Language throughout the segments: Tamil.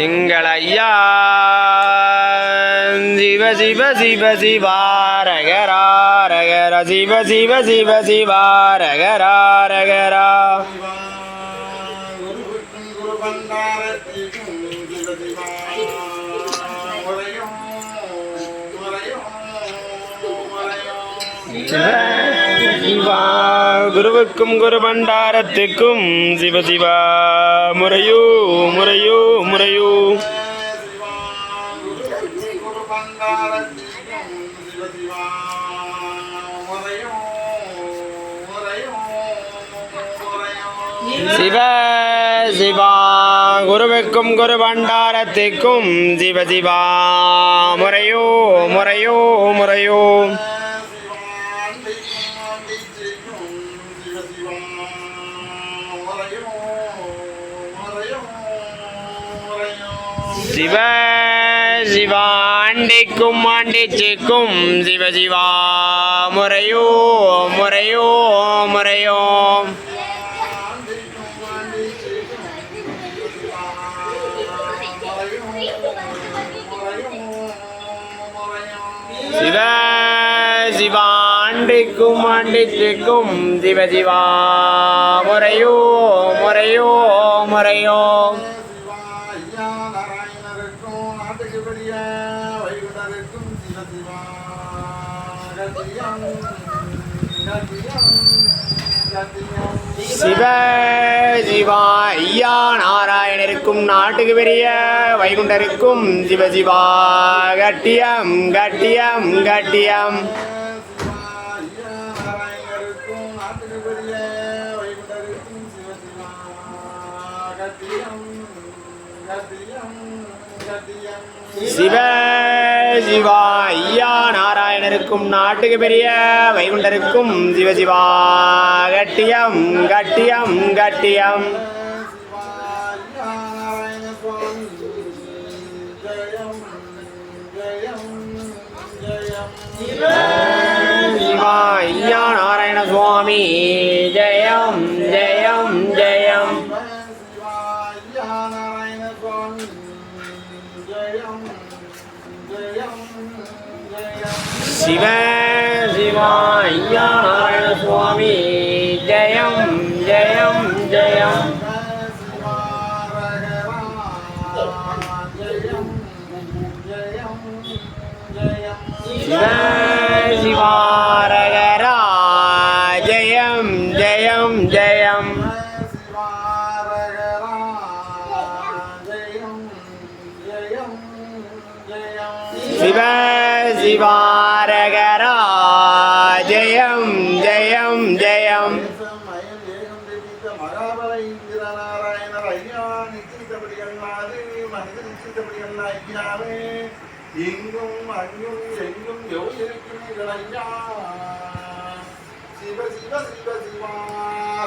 எங்கள் ஐயா சிவ சிவ சிவ சிவா சிவ சிவ சிவ சிவா ரகரா குருவுக்கும் குரு பண்டாரத்துக்கும் சிவ சிவா முறையோ முறையோ முறையோ. சிவ சிவா குருவுக்கும் குரு பண்டாரத்துக்கும் சிவ சிவா முறையோ முறையோ முறையோ. சிவ சிவா முறையும் முறையும் சிவ சிவா முறையோ முறையோ முறையோ. சிவ சிவா அண்டிக்கும் ஆண்டிச்சிக்கும் சிவ சிவா முறையோ முறையோ முறையோ. சிவ சிவா அண்டிக்கும் ஆண்டிச்சிக்கும் சிவ சிவா முறையோ சிவ சிவா ஐயா நாராயணருக்கும் நாட்டுக்கு பெரிய வைகுண்டருக்கும் சிவ சிவா கட்டியம் கட்டியம் கட்டியம். சிவ சிவா ஐயா நாராயணருக்கும் நாட்டுக்கு பெரிய வைகுண்டருக்கும் சிவசிவா கட்டியம் கட்டியம் கட்டியம். சிவா ஐயா நாராயண சுவாமி ஜெயம். சிவ சிவா ஐயா நாராயண சுவாமி ஜெயம் ஜெயம் ஜெயம் சிவ சிவாரகரா ஜெயம் ஜெயம் ஜெயம் சிவாரகரா ஜெயம் ஜெயம். ஜெயம் எங்கும் அங்கும் எங்கும் யோசிக்கிறீர்கள் ஐயா சிவ சிவ சிவ சிவா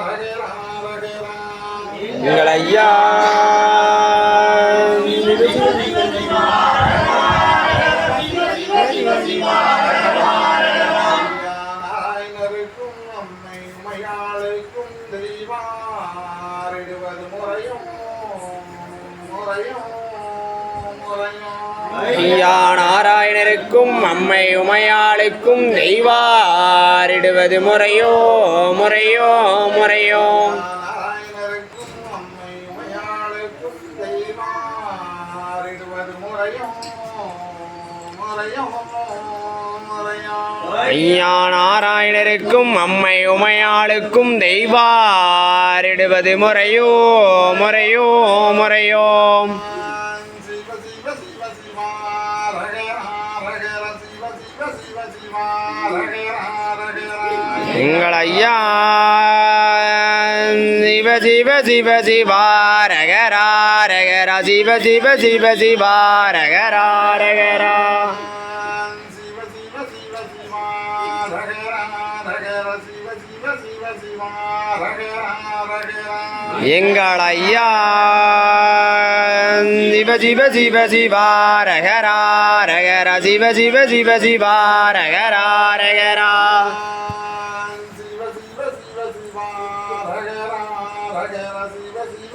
ரகரா ரகரா எங்கள் ஐயா ஐயா நாராயணருக்கும் அம்மை உமையாளுக்கும் நெய்வாரிடுவது முறையோ முறையோ முறையோ. அம்மை உமையாளுக்கும் ஐயா நாராயணருக்கும் அம்மை உமையாளுக்கும் தெய்வாரிடுவது முறையோ முறையோ முறையோ. எங்கள் ஐயா சிவ சிவ சிவ சிவா ரகரா சிவ சிவ சிவ ரகரா எங்கள் ஐயா? சிவ சிவ சிவ சிவா ரகரா ரகரா சிவ சிவ சிவ சிவா ரகரா ரகரா